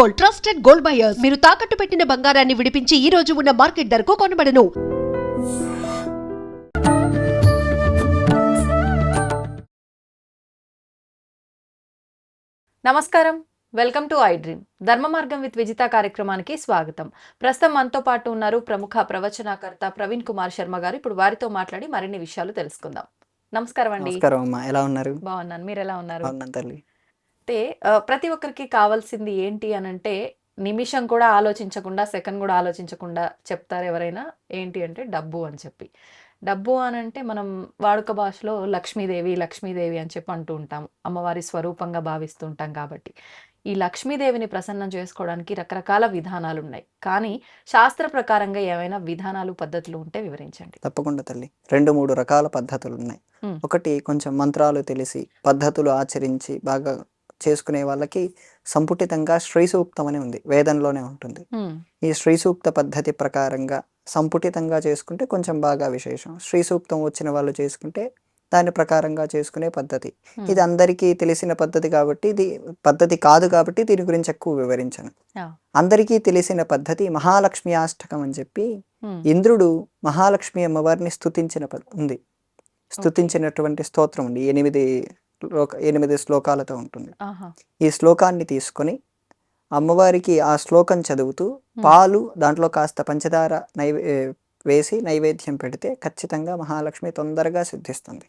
Gold trusted gold buyers. మీరు తాకట్టు పెట్టిన బంగారాన్ని విడిపించి ఈ రోజు ఉన్న మార్కెట్ ధరకు కొనబడను. నమస్కారం. Welcome to I dream. ధర్మ మార్గం విత్ విజిత కార్యక్రమానికి స్వాగతం. ప్రస్తుతం మనతో పాటు ఉన్నారు ప్రముఖ ప్రవచనకర్త ప్రవీణ్ కుమార్ శర్మ గారు. ఇప్పుడు వారితో మాట్లాడి మరిన్ని విషయాలు తెలుసుకుందాం. నమస్కారం అండి. నమస్కారం అమ్మా. ఎలా ఉన్నారు? బాగున్నాను. మీరు ఎలా ఉన్నారు? తల్లి. అంటే ఆ, ప్రతి ఒక్కరికి కావాల్సింది ఏంటి అని అంటే నిమిషం కూడా ఆలోచించకుండా సెకండ్ కూడా ఆలోచించకుండా చెప్తారు ఎవరైనా ఏంటి అంటే డబ్బు అని చెప్పి. డబ్బు అని అంటే మనం వాడుక భాషలో లక్ష్మీదేవి లక్ష్మీదేవి అని చెప్పి అంటూ ఉంటాం అమ్మవారి స్వరూపంగా భావిస్తూ ఉంటాం కాబట్టి. ఈ లక్ష్మీదేవిని ప్రసన్నం చేసుకోవడానికి రకరకాల విధానాలు ఉన్నాయి. కానీ శాస్త్ర ప్రకారంగా ఏమైనా విధానాలు పద్ధతులు ఉంటే వివరించండి. తప్పకుండా తల్లి. రెండు మూడు రకాల పద్ధతులు ఉన్నాయి. ఒకటి కొంచెం మంత్రాలు తెలిసి పద్ధతులు ఆచరించి బాగా చేసుకునే వాళ్ళకి సంపుటితంగా శ్రీ సూక్తం అని ఉంది వేదంలోనే ఉంటుంది. ఈ శ్రీ సూక్త పద్ధతి ప్రకారంగా సంపుటితంగా చేసుకుంటే కొంచెం బాగా విశేషం. శ్రీ సూక్తం వచ్చిన వాళ్ళు చేసుకుంటే దాని ప్రకారంగా చేసుకునే పద్ధతి. ఇది అందరికీ తెలిసిన పద్ధతి కాబట్టి ఇది పద్ధతి కాదు కాబట్టి దీని గురించి ఎక్కువ వివరించను. అందరికీ తెలిసిన పద్ధతి మహాలక్ష్మి అష్టకం అని చెప్పి ఇంద్రుడు మహాలక్ష్మి అమ్మవారిని స్తుతించిన ప- ఉంది. స్తుతించినటువంటి స్తోత్రం ఉంది. ఎనిమిది శ్లోక ఎనిమిది శ్లోకాలతో ఉంటుంది. ఈ శ్లోకాన్ని తీసుకొని అమ్మవారికి ఆ శ్లోకం చదువుతూ పాలు దాంట్లో కాస్త పంచదార నైవే వేసి నైవేద్యం పెడితే ఖచ్చితంగా మహాలక్ష్మి తొందరగా సిద్ధిస్తుంది.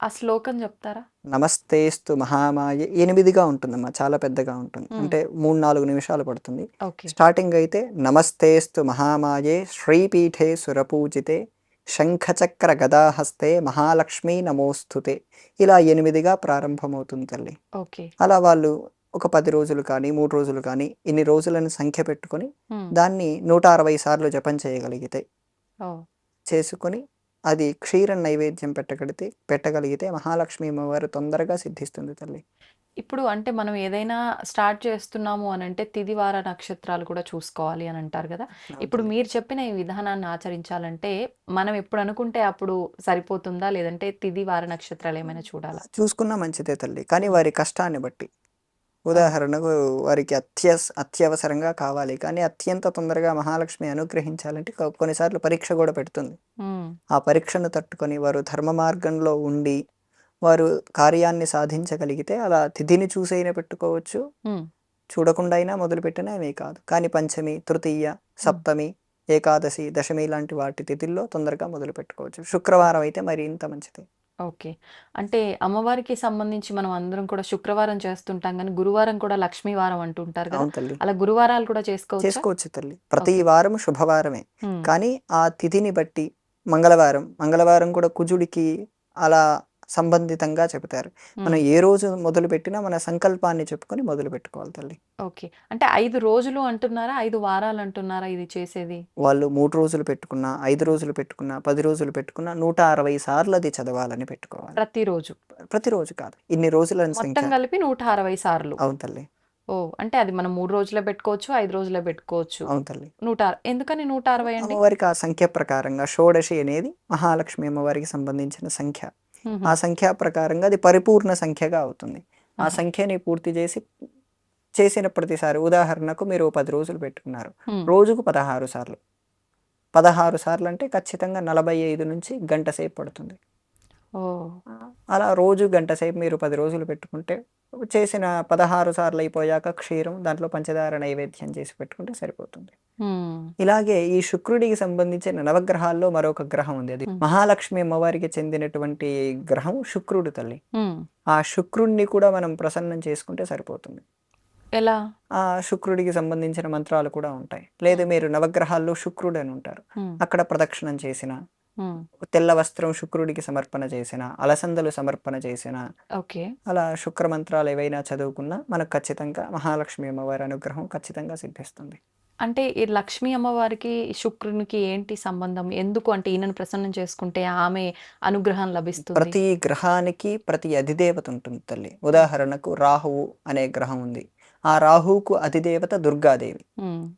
ఆ శ్లోకం చెప్తారా? నమస్తేస్తు మహామాయ ఎనిమిదిగా ఉంటుందమ్మా చాలా పెద్దగా ఉంటుంది. అంటే మూడు నాలుగు నిమిషాలు పడుతుంది. స్టార్టింగ్ అయితే నమస్తేస్తు మహామాయే శ్రీపీఠే సురపూజితే శంఖచక్ర గదాహస్తే మహాలక్ష్మీ నమోస్తుతే ఇలా ఎనిమిదిగా ప్రారంభమవుతుంది తల్లి. ఓకే. అలా వాళ్ళు ఒక పది రోజులు కానీ మూడు రోజులు కానీ ఇన్ని రోజులను సంఖ్య పెట్టుకొని. దాన్ని నూట అరవై సార్లు జపం చేయగలిగితే చేసుకొని అది క్షీర నైవేద్యం పెట్టగలిగితే పెట్టగలిగితే మహాలక్ష్మి అమ్మవారు తొందరగా సిద్ధిస్తుంది తల్లి. ఇప్పుడు అంటే మనం ఏదైనా స్టార్ట్ చేస్తున్నాము అని అంటే తిది వార నక్షత్రాలు కూడా చూసుకోవాలి అని అంటారు కదా. ఇప్పుడు మీరు చెప్పిన ఈ విధానాన్ని ఆచరించాలంటే మనం ఎప్పుడు అనుకుంటే అప్పుడు సరిపోతుందా? లేదంటే తిది వార నక్షత్రాలు ఏమైనా చూడాలా? చూసుకున్నా మంచిదే తల్లి కానీ వారి కష్టాన్ని బట్టి. ఉదాహరణకు వారికి అత్యస్ అత్యవసరంగా కావాలి. కానీ అత్యంత తొందరగా మహాలక్ష్మి అనుగ్రహించాలంటే కొన్నిసార్లు పరీక్ష కూడా పెడుతుంది. ఆ పరీక్షను తట్టుకొని వారు ధర్మ మార్గంలో ఉండి వారు కార్యాన్ని సాధించగలిగితే అలా తిథిని చూసైనా పెట్టుకోవచ్చు. చూడకుండా అయినా మొదలుపెట్టినా ఏమీ కాదు. కానీ పంచమి తృతీయ సప్తమి ఏకాదశి దశమి లాంటి వాటి తిథుల్లో తొందరగా మొదలు పెట్టుకోవచ్చు శుక్రవారం అయితే మరి ఇంత మంచిది. ఓకే. అంటే అమ్మవారికి సంబంధించి మనం అందరం కూడా శుక్రవారం చేస్తుంటాం కానీ గురువారం కూడా లక్ష్మీ వారం అంటుంటారు అవును తల్లి. అలా గురువారాలు కూడా చేసుకోవచ్చు? చేసుకోవచ్చు తల్లి. ప్రతి వారం శుభవారమే. కానీ ఆ తిథిని బట్టి మంగళవారం మంగళవారం కూడా కుజుడికి అలా సంబంధితంగా చెబుతారు. మనం ఏ రోజు మొదలు పెట్టినా మన సంకల్పాన్ని చెప్పుకొని మొదలు పెట్టుకోవాలి తల్లి. ఓకే. అంటే ఐదు రోజులు అంటున్నారా ఐదు వారాలు అంటున్నారా ఇది చేసేది? వాళ్ళు మూడు రోజులు పెట్టుకున్నా ఐదు రోజులు పెట్టుకున్నా పది రోజులు పెట్టుకున్నా నూట అరవై సార్లు అది చదవాలని పెట్టుకోవాలి. ప్రతిరోజు? ప్రతిరోజు కాదు. ఇన్ని మొత్తం సంఖ్య. కలిపి నూట అరవై సార్లు? అవును తల్లి. ఓ అంటే అది మనం మూడు రోజులే పెట్టుకోవచ్చు ఐదు రోజులే పెట్టుకోవచ్చు. అవును తల్లి. నూట ఎందుకని నూట అరవై అండి అమ్మవారికి ఆ సంఖ్య ప్రకారంగా షోడశి అనేది మహాలక్ష్మి అమ్మవారికి సంబంధించిన సంఖ్య. ఆ సంఖ్య ప్రకారంగా అది పరిపూర్ణ సంఖ్యగా అవుతుంది. ఆ. సంఖ్యని పూర్తి చేసి చేసిన ప్రతిసారి ఉదాహరణకు మీరు పది రోజులు పెట్టుకున్నారు. రోజుకు పదహారు సార్లు. పదహారు సార్లు అంటే ఖచ్చితంగా నలభై ఐదు నుంచి గంట సేపు పడుతుంది. అలా రోజు గంట సేపు మీరు పది రోజులు పెట్టుకుంటే చేసిన పదహారు సార్లు అయిపోయాక క్షీరం దాంట్లో పంచదార నైవేద్యం చేసి పెట్టుకుంటే సరిపోతుంది. ఇలాగే ఈ శుక్రుడికి సంబంధించిన నవగ్రహాల్లో మరొక గ్రహం ఉంది అది. మహాలక్ష్మి అమ్మవారికి చెందినటువంటి గ్రహం శుక్రుడు తల్లి. ఆ శుక్రుడిని కూడా మనం ప్రసన్నం చేసుకుంటే సరిపోతుంది ఎలా ఆ శుక్రుడికి సంబంధించిన మంత్రాలు కూడా ఉంటాయి లేదు మీరు నవగ్రహాల్లో శుక్రుడు అని ఉంటారు. అక్కడ ప్రదక్షిణం చేసిన. తెల్ల వస్త్రం శుక్రుడికి సమర్పణ చేసిన అలసందలు సమర్పణ చేసిన ఓకే. అలా శుక్ర మంత్రాలు ఏవైనా చదువుకున్నా మనకు ఖచ్చితంగా మహాలక్ష్మి అమ్మవారి అనుగ్రహం ఖచ్చితంగా సిద్ధిస్తుంది. అంటే ఈ లక్ష్మీ అమ్మవారికి శుక్రునికి ఏంటి సంబంధం? ఎందుకు? అంటే ఈయనను ప్రసన్నం చేసుకుంటే ఆమె అనుగ్రహం లభిస్తుంది. ప్రతి గ్రహానికి ప్రతి అధిదేవత ఉంటుంది తల్లి. ఉదాహరణకు రాహువు అనే గ్రహం ఉంది. ఆ రాహువుకు అధిదేవత దుర్గాదేవి.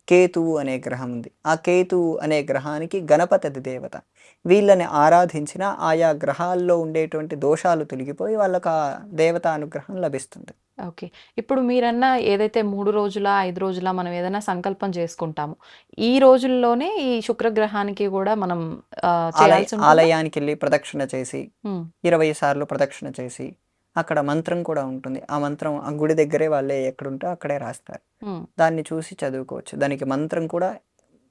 కేతువు అనే గ్రహం ఉంది. ఆ కేతువు అనే గ్రహానికి గణపతి అధిదేవత వీళ్ళని ఆరాధించిన ఆయా గ్రహాల్లో ఉండేటువంటి దోషాలు తొలగిపోయి వాళ్ళకు ఆ దేవత అనుగ్రహం లభిస్తుంది. ఓకే. ఇప్పుడు మీరన్న ఏదైతే మూడు రోజుల ఐదు రోజుల మనం ఏదైనా సంకల్పం చేసుకుంటాము ఈ రోజుల్లోనే ఈ శుక్రగ్రహానికి కూడా మనం? ఆలయానికి వెళ్ళి ప్రదక్షిణ చేసి ఇరవై సార్లు ప్రదక్షిణ చేసి అక్కడ మంత్రం కూడా ఉంటుంది. ఆ మంత్రం ఆ గుడి దగ్గరే వాళ్ళే ఎక్కడుంటే అక్కడే రాస్తారు. దాన్ని చూసి చదువుకోవచ్చు. దానికి మంత్రం కూడా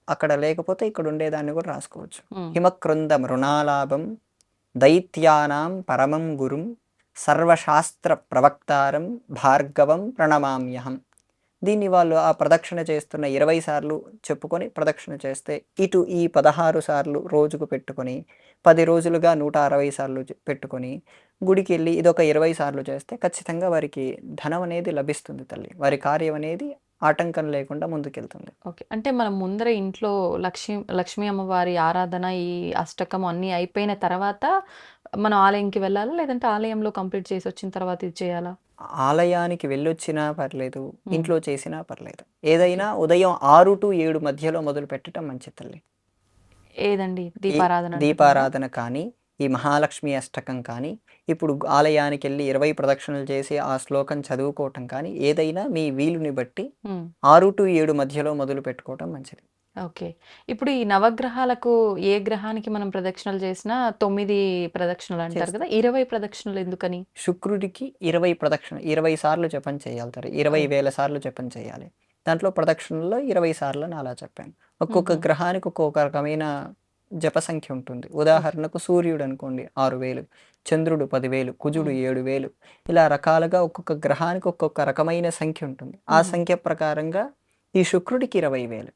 అక్కడ లేకపోతే ఇక్కడ ఉండేదాన్ని కూడా రాసుకోవచ్చు. ఉమ్, హిమకృంద మృణాలాభం దైత్యానాం పరమం గురుం సర్వశాస్త్ర ప్రవక్తారం భార్గవం ప్రణమామ్యహం. దీన్ని వాళ్ళు ఆ ప్రదక్షిణ చేస్తున్న ఇరవై సార్లు చెప్పుకొని ప్రదక్షిణ చేస్తే ఇటు ఈ పదహారు సార్లు రోజుకు పెట్టుకొని పది రోజులుగా నూట అరవై సార్లు పెట్టుకొని గుడికి వెళ్ళి ఇదొక ఇరవై సార్లు చేస్తే ఖచ్చితంగా వారికి ధనం అనేది లభిస్తుంది తల్లి. వారి కార్యం అనేది ఆటంకం లేకుండా ముందుకెళ్తుంది. ఓకే. అంటే మనం ముందర ఇంట్లో లక్ష్మీ లక్ష్మీ అమ్మవారి ఆరాధన ఈ అష్టకం అన్నీ అయిపోయిన తర్వాత మనం ఆలయంకి వెళ్ళాలా? లేదంటే ఆలయంలో కంప్లీట్ చేసి వచ్చిన తర్వాత ఇది చేయాలా? ఆలయానికి వెళ్ళొచ్చినా పర్లేదు ఇంట్లో చేసినా పర్లేదు. ఏదైనా ఉదయం ఆరు టు ఏడు మధ్యలో మొదలు పెట్టడం మంచిది తల్లి. ఏదండి? దీపారాధన? దీపారాధన కానీ ఈ మహాలక్ష్మి అష్టకం కానీ ఇప్పుడు ఆలయానికి వెళ్ళి ఇరవై ప్రదక్షిణలు చేసి ఆ శ్లోకం చదువుకోవటం కానీ ఏదైనా మీ వీలుని బట్టి ఆరు టు ఏడు మధ్యలో మొదలు పెట్టుకోవటం మంచిది. ఓకే ఇప్పుడు ఈ నవగ్రహాలకు ఏ గ్రహానికి మనం ప్రదక్షిణలు చేసినా తొమ్మిది ప్రదక్షిణలు అంటారు కదా ఇరవై ప్రదక్షిణలు ఎందుకని శుక్రుడికి ఇరవై ప్రదక్షిణ ఇరవై సార్లు జపం చేయాలి. ఇరవై వేల సార్లు జపం చేయాలి దాంట్లో ప్రదక్షిణల్లో ఇరవై సార్లు అని అలా చెప్పాను ఒక్కొక్క. గ్రహానికి ఒక్కొక్క రకమైన జప సంఖ్య ఉంటుంది ఉదాహరణకు సూర్యుడు అనుకోండి ఆరు వేలు చంద్రుడు పదివేలు కుజుడు. ఏడు వేలు ఇలా రకాలుగా ఒక్కొక్క గ్రహానికి ఒక్కొక్క రకమైన సంఖ్య ఉంటుంది ఆ. సంఖ్య ప్రకారంగా ఈ శుక్రుడికి ఇరవై వేలు.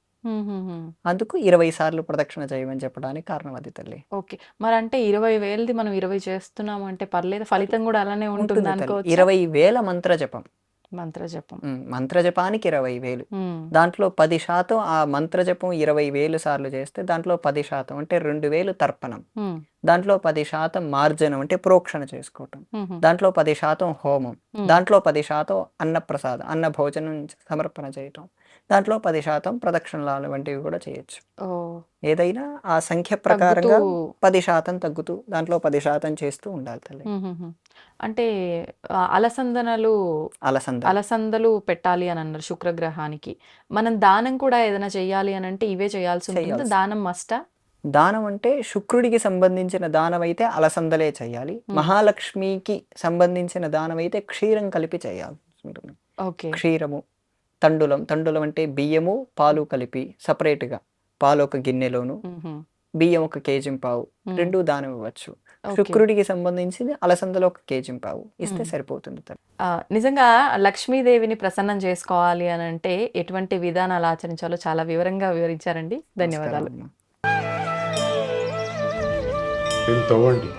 అందుకు ఇరవై సార్లు ప్రదక్షిణ చేయమని చెప్పడానికి కారణం అది తల్లి. ఓకే. మరి అంటే ఇరవై వేలది మనం ఇరవై చేస్తున్నాం అంటే పర్లేదు ఫలితం కూడా అలానే ఉంటుంది. అనుకోవచ్చు? ఇరవై వేల మంత్ర జపం. మంత్ర జపం మ్మ్. మంత్ర జపానికి ఇరవై వేలు. దాంట్లో పది శాతం ఆ మంత్రజపం ఇరవై వేలు సార్లు చేస్తే దాంట్లో పది శాతం అంటే రెండు వేలు తర్పణం. దాంట్లో పది శాతం మార్జనం అంటే ప్రోక్షణ చేసుకోవటం. దాంట్లో పది శాతం హోమం. దాంట్లో పది శాతం అన్నప్రసాదం అన్న భోజనం సమర్పణ చేయటం. దాంట్లో పది శాతం ప్రదక్షిణలు వంటివి కూడా చేయొచ్చు. ఏదైనా ఆ సంఖ్య ప్రకారంగా పది శాతం తగ్గుతూ దాంట్లో పది శాతం చేస్తూ ఉండాలి తల్లి. అంటే అలసందనలు అలసంద అలసందలు పెట్టాలి అని అన్నారు శుక్రగ్రహానికి. మనం దానం కూడా ఏదైనా చెయ్యాలి అని అంటే ఇవే చేయాల్సి ఉంటుంది. దానం మస్టా? దానం అంటే శుక్రుడికి సంబంధించిన దానం అయితే అలసందలే చేయాలి. మహాలక్ష్మికి సంబంధించిన దానం అయితే క్షీరం కలిపి చేయాల్సి ఉంటుంది. ఓకే. క్షీరము తండులం. తండులం అంటే బియ్యము పాలు కలిపి సపరేట్గా పాలు ఒక గిన్నెలోను బియ్యం ఒక కేజీ పావు. రెండు దానం ఇవ్వచ్చు. శుక్రుడికి సంబంధించింది అలసందలో ఒక కేజీ పావు. ఇస్తే. సరిపోతుంది నిజంగా లక్ష్మీదేవిని ప్రసన్నం చేసుకోవాలి అని అంటే ఎటువంటి విధానాలు ఆచరించాలో చాలా వివరంగా వివరించారండి. ధన్యవాదాలు.